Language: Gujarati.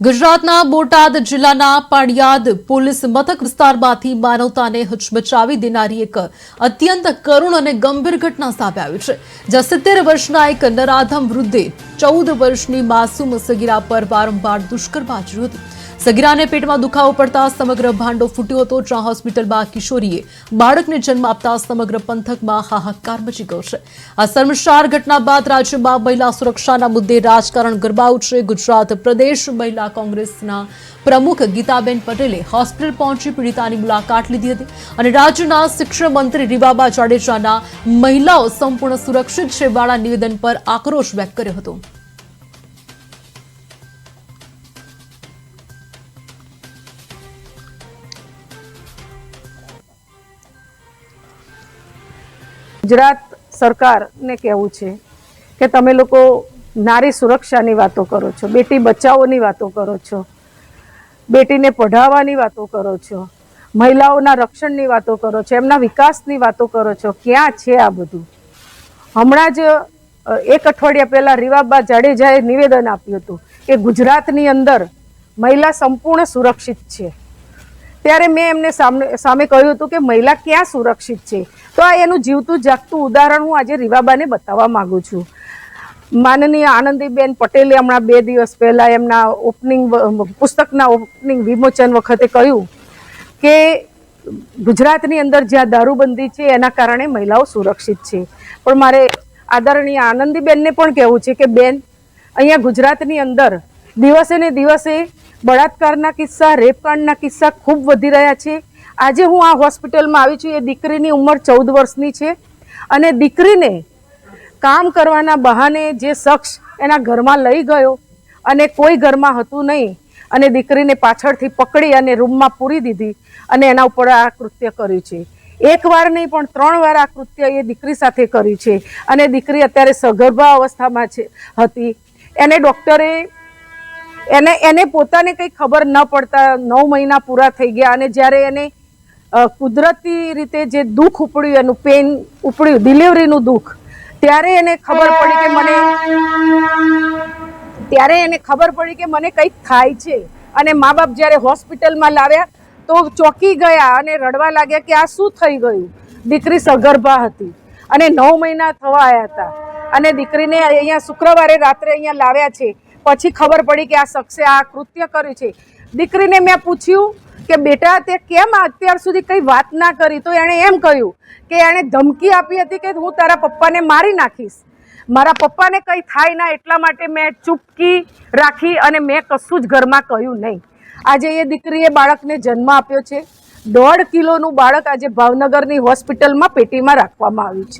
ગુજરાતના બોટાદ જિલ્લાના પાડિયાદ પોલીસ મથક વિસ્તારમાંથી માનવતાને હચમચાવી દેનારી એક અત્યંત કરુણ અને ગંભીર ઘટના સામે આવી છે, જ્યાં સિત્તેર વર્ષના એક નરાધમ વૃદ્ધે ચૌદ વર્ષની માસૂમ સગીરા પર વારંવાર દુષ્કર્મ આચર્યું હતું. સગીરાને પેટમાં દુખાવો પડતા સમગ્ર ભાંડો ફૂટ્યો હતો. જ્યાં હોસ્પિટલમાં કિશોરીએ બાળકને જન્મ આપતા સમગ્ર પંથકમાં હાહાકાર મચી ગયો છે. આ શર્મસાર ઘટના બાદ રાજ્યમાં મહિલા સુરક્ષાના મુદ્દે રાજકારણ ગરબાયું છે. ગુજરાત પ્રદેશ મહિલા કોંગ્રેસના પ્રમુખ ગીતાબેન પટેલે હોસ્પિટલ પહોંચી પીડિતાની મુલાકાત લીધી હતી અને રાજ્યના શિક્ષણ મંત્રી રીવાબા જાડેજાના મહિલાઓ સંપૂર્ણ સુરક્ષિત છે વાળા નિવેદન પર આક્રોશ વ્યક્ત કર્યો હતો. ગુજરાત સરકારને કહેવું છે કે તમે લોકો નારી સુરક્ષાની વાતો કરો છો, બેટી બચાવોની વાતો કરો છો, બેટીને પઢાવવાની વાતો કરો છો, મહિલાઓના રક્ષણની વાતો કરો છો, એમના વિકાસની વાતો કરો છો, ક્યાં છે આ બધું? હમણાં જ એક અઠવાડિયા પહેલાં રીવાબા જાડેજાએ નિવેદન આપ્યું હતું કે ગુજરાતની અંદર મહિલા સંપૂર્ણ સુરક્ષિત છે. ત્યારે મેં એમને સામે સામે કહ્યું હતું કે મહિલા ક્યાં સુરક્ષિત છે? તો આ એનું જીવતું જાગતું ઉદાહરણ હું આજે રીવાબાને બતાવવા માગું છું. માનનીય આનંદીબેન પટેલે હમણાં બે દિવસ પહેલાં એમના ઓપનિંગ પુસ્તકના ઓપનિંગ વિમોચન વખતે કહ્યું કે ગુજરાતની અંદર જ્યાં દારૂબંધી છે, એના કારણે મહિલાઓ સુરક્ષિત છે. પણ મારે આદરણીય આનંદીબેનને પણ કહેવું છે કે, બેન, અહીંયા ગુજરાતની અંદર દિવસે ને દિવસે બળાત્કારના કિસ્સા, રેપકાંડના કિસ્સા ખૂબ વધી રહ્યા છે. આજે હું આ હોસ્પિટલમાં આવી છું. એ દીકરીની ઉંમર ચૌદ વર્ષની છે અને દીકરીને કામ કરવાના બહાને જે શખ્સ એના ઘરમાં લઈ ગયો અને કોઈ ઘરમાં હતું નહીં અને દીકરીને પાછળથી પકડી અને રૂમમાં પૂરી દીધી અને એના ઉપર આ કૃત્ય કર્યું છે. એક વાર નહીં, પણ ત્રણ વાર આ કૃત્ય એ દીકરી સાથે કર્યું છે. અને દીકરી અત્યારે સગર્ભા અવસ્થામાં છે, હતી. એને ડૉક્ટરે એને એને પોતાને કંઈ ખબર ન પડતા નવ મહિના પૂરા થઈ ગયા અને જ્યારે એને કુદરતી રીતે જે દુઃખ ઉપડ્યું, એનું પેન ઉપડ્યું ડિલિવરીનું દુઃખ, ત્યારે એને ખબર પડી કે મને, ત્યારે એને ખબર પડી કે મને કંઈક થાય છે. અને મા બાપ જ્યારે હોસ્પિટલમાં લાવ્યા, તો ચોકી ગયા અને રડવા લાગ્યા કે આ શું થઈ ગયું? દીકરી સગર્ભા હતી. અને નવ મહિના થવા આવ્યા હતા. અને દીકરીને અહીંયા શુક્રવારે રાત્રે અહીંયા લાવ્યા છે. પછી ખબર પડી કે આ શખ્સે આ કૃત્ય કર્યું છે. દીકરીને મેં પૂછ્યું કે બેટા, તે કેમ અત્યાર સુધી કંઈ વાત ના કરી? તો એણે એમ કહ્યું કે એણે ધમકી આપી હતી કે હું તારા પપ્પાને મારી નાખીશ. મારા પપ્પાને કંઈ થાય ના એટલા માટે મેં ચૂપકી રાખી અને મેં કશું જ ઘરમાં કહ્યું નહીં. આજે એ દીકરીએ બાળકને જન્મ આપ્યો છે. દોઢ કિલોનું બાળક આજે ભાવનગરની હોસ્પિટલમાં પેટીમાં રાખવામાં આવ્યું છે.